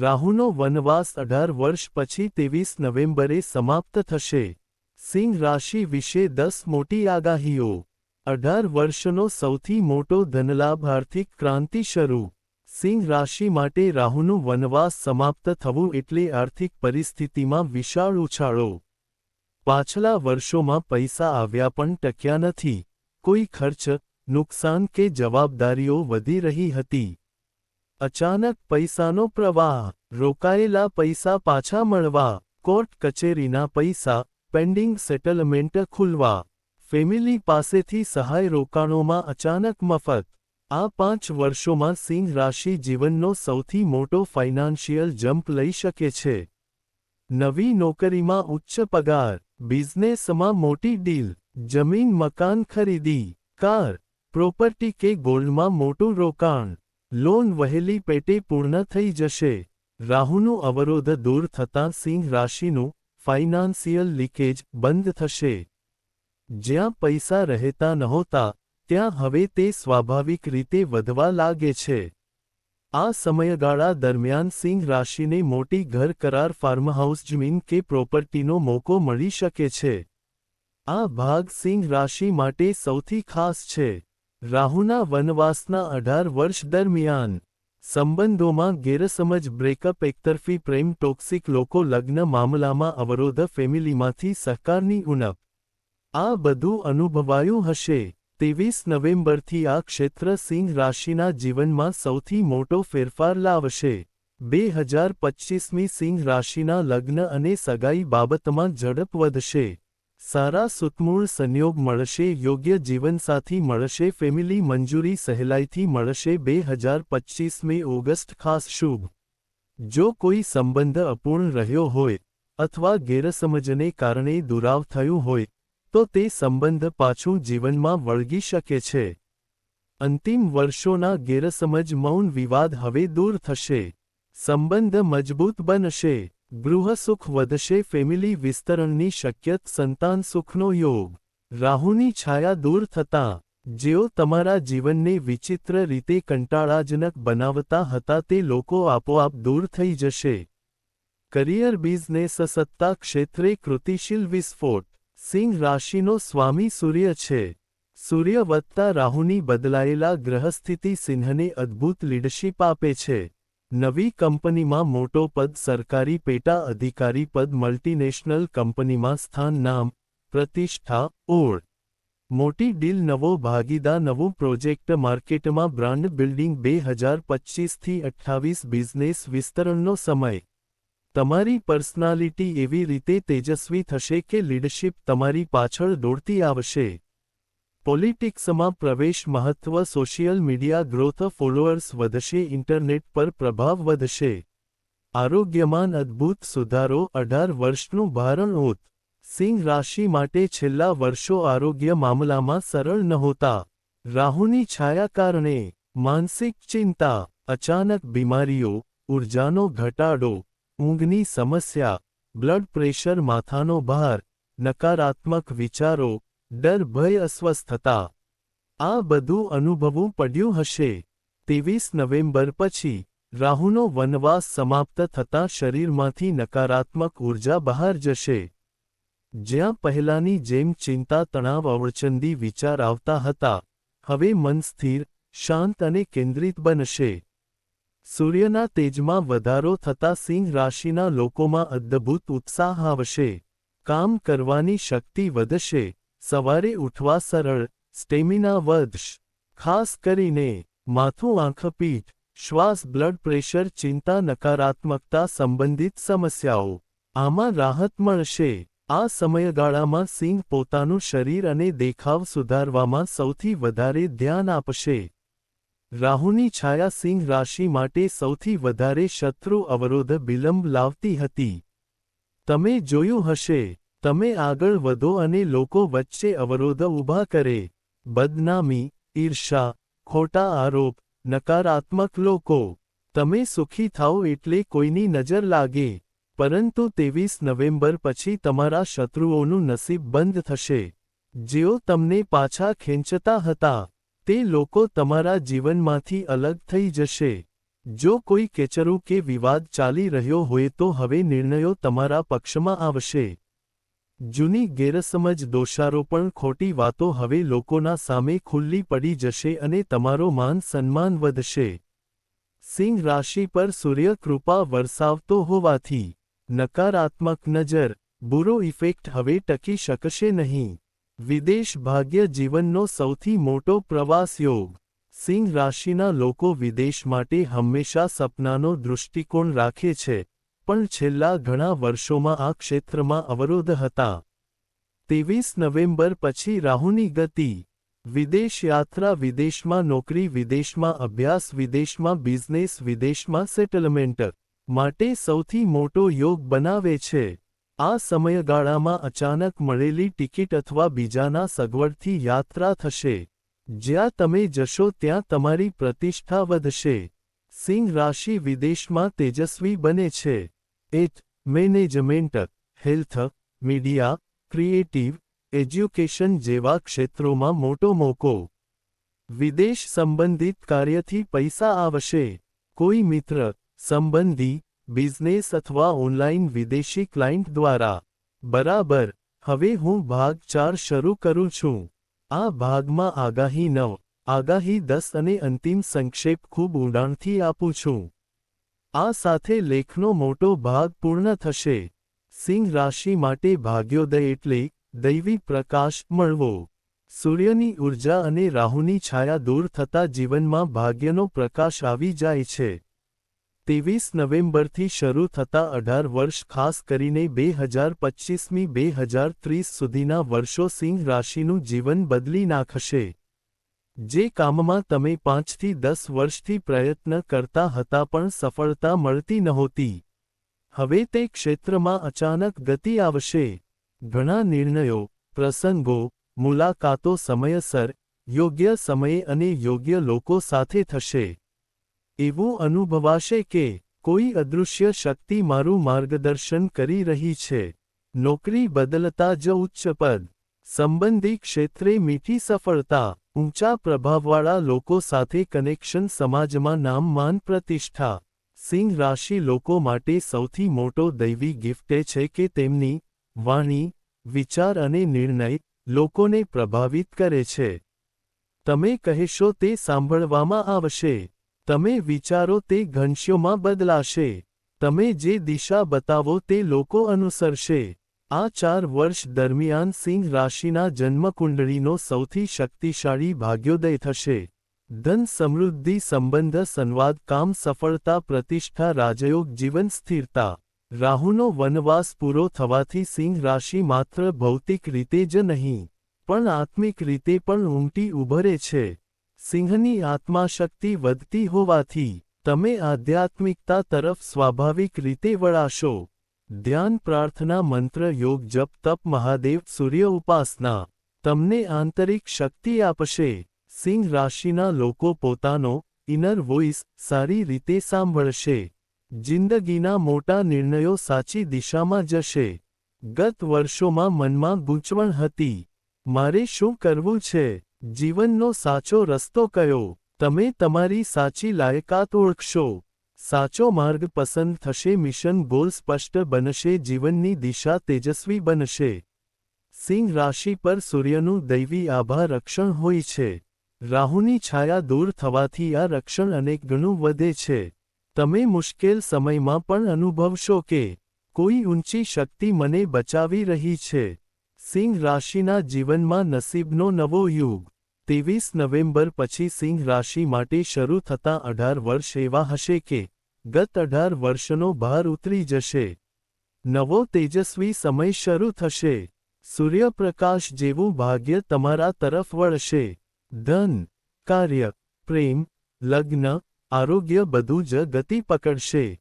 રાહુનો વનવાસ અઢાર વર્ષ પછી ત્રેવીસ નવેમ્બરે સમાપ્ત થશે. સિંહ રાશિ વિશે દસ મોટી આગાહીઓ. અઢાર વર્ષનો સૌથી મોટો ધનલાભ આર્થિક ક્રાંતિ શરૂ. સિંહ રાશિ માટે રાહુનું વનવાસ સમાપ્ત થવું એટલે આર્થિક પરિસ્થિતિમાં વિશાળ ઉછાળો. પાછલા વર્ષોમાં પૈસા આવ્યા પણ ટક્યા નથી. કોઈ ખર્ચ, નુકસાન કે જવાબદારીઓ વધી રહી હતી. અચાનક પૈસાનો પ્રવાહ. રોકાયેલા પૈસા પાછા મળવા. કોર્ટ કચેરીના પૈસા. Pending settlement ખુલવા. ફેમિલી પાસેથી સહાય રોકાણોમાં અચાનક મફત. આ પાંચ વર્ષોમાં સિંહ રાશિ જીવનનો સૌથી મોટો ફાઇનાન્શિયલ જમ્પ લઈ શકે છે. નવી નોકરીમાં ઉચ્ચ પગાર. બિઝનેસમાં મોટી ડીલ. જમીન મકાન ખરીદી. કાર. પ્રોપર્ટી કે ગોલ્ડમાં મોટું રોકાણ. લોન વહેલી પેટે પૂર્ણ થઈ જશે. રાહુનું અવરોધ દૂર થતાં સિંહ રાશિનું ફાઇનાન્સિયલ લીકેજ બંધ થશે. જ્યાં પૈસા રહેતા નહોતા, ત્યાં હવે તે સ્વાભાવિક રીતે વધવા લાગે છે. આ સમયગાળા દરમિયાન સિંહ રાશિને મોટી ઘર કરાર ફાર્મહાઉસ જમીન કે પ્રોપર્ટીનો મોકો મળી શકે છે. આ ભાગ સિંહ રાશિ માટે સૌથી ખાસ છે. રાહુના વનવાસના અઢાર વર્ષ દરમિયાન સંબંધોમાં ગેરસમજ બ્રેકઅપ એકતરફી પ્રેમ ટોક્સિક લોકો લગ્ન મામલામાં અવરોધ ફેમિલીમાંથી સહકારની ઉણપ. આ બધું અનુભવાયું હશે. ત્રેવીસ નવેમ્બરથી આ ક્ષેત્ર સિંહ રાશિના જીવનમાં સૌથી મોટો ફેરફાર લાવશે. બે હજાર પચ્ચીસમી સિંહ રાશિના લગ્ન અને સગાઈ બાબતમાં ઝડપ વધશે. સારા સુતમૂળ સંયોગ મળશે, યોગ્ય જીવનસાથી મળશે, ફેમિલી મંજૂરી સહેલાઈથી મળશે, બે હજાર પચ્ચીસ મે ઓગસ્ટ, ખાસ શુભ. જો કોઈ સંબંધ અપૂર્ણ રહ્યો હોય અથવા ગેરસમજને કારણે દુરાવ થયું હોય, તો તે સંબંધ પાછું જીવનમાં વળગી શકે છે. અંતિમ વર્ષોના ગેરસમજ મૌન વિવાદ હવે દૂર થશે. સંબંધ મજબૂત બનશે. ગૃહસુખ વધશે, ફેમિલી વિસ્તરણની શક્યત સંતાન સુખનો યોગ. રાહુની છાયા દૂર થતાં, જેઓ તમારા જીવનને વિચિત્ર રીતે કંટાળાજનક બનાવતા હતા, તે લોકો આપોઆપ દૂર થઈ જશે. કરિયર બિઝનેસ સત્તા ક્ષેત્રે કૃતિશીલ વિસ્ફોટ. સિંહ રાશિનો સ્વામી સૂર્ય છે. સૂર્ય વધતા રાહુની બદલાયેલા ગ્રહસ્થિતિ સિંહને અદ્ભુત લીડરશીપ આપે છે. નવી કંપનીમાં મોટો પદ સરકારી પેટા અધિકારી પદ મલ્ટીનેશનલ કંપનીમાં સ્થાન નામ, પ્રતિષ્ઠા, ઓળ. મોટી ડીલ નવો ભાગીદાર, નવું પ્રોજેક્ટ માર્કેટમાં બ્રાન્ડ બિલ્ડિંગ બે હજાર પચ્ચીસથી અઠ્ઠાવીસ બિઝનેસ વિસ્તરણનો સમય. તમારી પર્સનાલિટી એવી રીતે તેજસ્વી થશે કે લીડરશિપ તમારી પાછળ દોડતી આવશે. પોલિટિક્સમાં પ્રવેશ મહત્વ, સોશિયલ મીડિયા ગ્રોથ, ફોલોઅર્સ વધશે, ઇન્ટરનેટ પર પ્રભાવ વધશે. આરોગ્યમાન અદ્ભુત સુધારો, અઢાર વર્ષનું ભારણ ઓત સિંહ રાશિ માટે છેલ્લા વર્ષો આરોગ્ય મામલામાં સરળ નહોતા. રાહુની છાયા કારણે માનસિક ચિંતા, અચાનક બીમારીઓ, ઉર્જાનો ઘટાડો, ઊંઘની સમસ્યા, બ્લડ પ્રેશર, માથાનો ભાર, નકારાત્મક વિચારો ડર, ભય, અસ્વસ્થતા. આ બધું અનુભવવું પડ્યું હશે. ત્રેવીસ નવેમ્બર પછી, રાહુનો વનવાસ સમાપ્ત થતાં શરીરમાંથી નકારાત્મક ઊર્જા બહાર જશે. જ્યાં પહેલાની જેમ ચિંતા, તણાવ, અવળચંદી વિચાર આવતા હતા. હવે મન સ્થિર, શાંત અને કેન્દ્રિત બનશે. સૂર્યના તેજમાં વધારો થતા સિંહ રાશિના લોકોમાં અદ્ભુત ઉત્સાહ આવશે. કામ કરવાની શક્તિ વધશે. સવારે ઉઠવા સરળ, સ્ટેમિના વધશ. ખાસ કરીને, માથું આંખપીઠ, શ્વાસ, બ્લડ પ્રેશર, ચિંતા, નકારાત્મકતા સંબંધિત સમસ્યાઓ. આમાં રાહત મળશે. આ સમયગાળામાં સિંહ પોતાનું શરીર અને દેખાવ સુધારવામાં સૌથી વધારે ધ્યાન આપશે. રાહુની છાયા સિંહ રાશિ માટે સૌથી વધારે શત્રુ અવરોધ વિલંબ લાવતી હતી. તમે જોયું હશે તમે આગળ વધો અને લોકો વચ્ચે અવરોધ ઊભા કરે. બદનામી ઈર્ષા ખોટા આરોપ, નકારાત્મક લોકો. તમે સુખી થાઓ એટલે કોઈની નજર લાગે. પરંતુ ત્રેવીસ નવેમ્બર પછી તમારા શત્રુઓનું નસીબ બંધ થશે. જેઓ તમને પાછા ખેંચતા હતા, તે લોકો તમારા જીવનમાંથી અલગ થઈ જશે. જો કોઈ કેચરું કે વિવાદ ચાલી રહ્યો હોય તો હવે નિર્ણયો તમારા પક્ષમાં આવશે. જૂની ગેરસમજ દોષારોપણ ખોટી વાતો હવે લોકોના સામે ખુલ્લી પડી જશે અને તમારો માન સન્માન વધશે. સિંહ રાશિ પર સૂર્ય કૃપા વરસાવતો હોવાથી નકારાત્મક નજર, બુરો ઇફેક્ટ હવે ટકી શકશે નહીં. વિદેશ ભાગ્ય જીવનનો સૌથી મોટો પ્રવાસ યોગ. સિંહ રાશિના લોકો વિદેશ માટે હંમેશા સપનાનો દૃષ્ટિકોણ રાખે છે. પણ છેલ્લા ઘણા વર્ષોમાં આ ક્ષેત્રમાં અવરોધ હતા. ત્રેવીસ નવેમ્બર પછી રાહુની ગતિ, વિદેશ યાત્રા વિદેશમાં નોકરી વિદેશમાં અભ્યાસ વિદેશમાં બિઝનેસ વિદેશમાં સેટલમેન્ટ માટે સૌથી મોટો યોગ બનાવે છે. આ સમયગાળામાં અચાનક મળેલી ટિકિટ અથવા બીજાના સગવડથી યાત્રા થશે. જ્યાં તમે જશો ત્યાં તમારી પ્રતિષ્ઠા વધશે. સિંહ રાશિ વિદેશમાં તેજસ્વી બને છે. Art management health media creative education જેવા ક્ષેત્રોમાં મોટો મોકો. વિદેશ સંબંધિત કાર્યથી પૈસા આવશે. કોઈ મિત્ર, સંબંધી, બિઝનેસ અથવા ઓનલાઇન વિદેશી ક્લાયન્ટ દ્વારા. બરાબર, હવે હું ભાગ ચાર શરૂ કરું છું. આ ભાગમાં આગાહી નવ, આગાહી દસ અને અંતિમ સંક્ષેપ ખૂબ ઊંડાણથી આપું છું. આ સાથે લેખનો મોટો ભાગ પૂર્ણ થશે. સિંહ રાશિ માટે ભાગ્યોદય એટલે દૈવી પ્રકાશ મળવો. સૂર્યની ઊર્જા અને રાહુની છાયા દૂર થતા જીવનમાં ભાગ્યનો પ્રકાશ આવી જાય છે. ત્રેવીસ નવેમ્બરથી શરૂ થતા અઢાર વર્ષ ખાસ કરીને બે હજાર પચ્ચીસમી બે હજાર ત્રીસ સુધીના વર્ષો સિંહ રાશિનું જીવન બદલી નાખશે. જે કામમાં તમે પાંચથી દસ વર્ષથી પ્રયત્ન કરતા હતા પણ સફળતા મળતી નહોતી. હવે તે ક્ષેત્રમાં અચાનક ગતિ આવશે. ઘણા નિર્ણયો, પ્રસંગો, મુલાકાતો સમયસર, યોગ્ય સમયે અને યોગ્ય લોકો સાથે થશે. એવું અનુભવાશે કે કોઈ અદૃશ્ય શક્તિ મારું માર્ગદર્શન કરી રહી છે. નોકરી બદલતા જ ઉચ્ચ પદ, સંબંધી ક્ષેત્રે મીઠી સફળતા ઊંચા પ્રભાવવાળા લોકો સાથે કનેક્શન સમાજમાં નામ માન પ્રતિષ્ઠા. સિંહ રાશિ લોકો માટે સૌથી મોટો દૈવી ગિફ્ટ છે કે તેમની વાણી, વિચાર અને નિર્ણય લોકોને પ્રભાવિત કરે છે. તમે કહેશો તે સાંભળવામાં આવશે. તમે વિચારો તે ઘનશ્યોમાં બદલાશે. તમે જે દિશા બતાવો તે લોકો અનુસરશે. આ ચાર વર્ષ દરમિયાન સિંહ રાશિના જન્મકુંડળીનો સૌથી શક્તિશાળી ભાગ્યોદય થશે. ધન સમૃદ્ધિ સંબંધ સંવાદ કામ સફળતા પ્રતિષ્ઠા રાજયોગ જીવન સ્થિરતા. રાહુનો વનવાસ પૂરો થવાથી સિંહ રાશિ માત્ર ભૌતિક રીતે જ નહીં, પણ આત્મિક રીતે પણ ઉમટી ઉભરે છે. સિંહની આત્માશક્તિ વધતી હોવાથી તમે આધ્યાત્મિકતા તરફ સ્વાભાવિક રીતે વળાશો. ધ્યાન પ્રાર્થના મંત્ર યોગ જપ તપ મહાદેવ સૂર્ય ઉપાસના. તમને આંતરિક શક્તિ આપશે. સિંહ રાશિના લોકો પોતાનો ઇનર વોઇસ સારી રીતે સાંભળશે. જિંદગીના મોટા નિર્ણયો સાચી દિશામાં જશે. ગત વર્ષોમાં મનમાં ગૂંચવણ હતી. મારે શું કરવું છે? જીવનનો સાચો રસ્તો કયો? તમે તમારી સાચી લાયકાત ઓળખશો. સાચો માર્ગ પસંદ થશે, મિશન ગોલ સ્પષ્ટ બનશે, જીવનની દિશા તેજસ્વી બનશે. સિંહ રાશિ પર સૂર્યનું દૈવી આભા રક્ષણ હોય છે. રાહુની છાયા દૂર થવાથી આ રક્ષણ અનેક ગણું વધે છે. તમે મુશ્કેલ સમયમાં પણ અનુભવશો કે કોઈ ઊંચી શક્તિ મને બચાવી રહી છે. સિંહ રાશિના જીવનમાં નસીબનો નવો યુગ. ત્રેવીસ નવેમ્બર પછી સિંહ રાશિ માટે શરૂ થતાં અઢાર વર્ષ એવા હશે કે ગત અઢાર વર્ષનો ભાર ઉતરી જશે. નવો તેજસ્વી સમય શરૂ થશે. સૂર્યપ્રકાશ જેવું ભાગ્ય તમારા તરફ વળશે. ધન, કાર્ય, પ્રેમ, લગ્ન, આરોગ્ય બધું જ ગતિ પકડશે.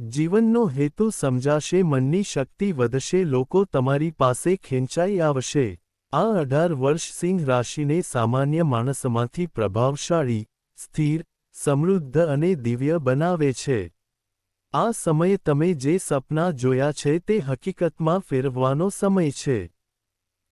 જીવનનો હેતુ સમજાશે, મનની શક્તિ વધશે, લોકો તમારી પાસે ખેંચાઈ આવશે. આ અઢાર વર્ષ સિંહ રાશિને સામાન્ય માણસમાંથી પ્રભાવશાળી, સ્થિર સમૃદ્ધ અને દિવ્ય બનાવે છે. આ સમયે તમે જે સપના જોયા છે તે હકીકતમાં ફેરવવાનો સમય છે.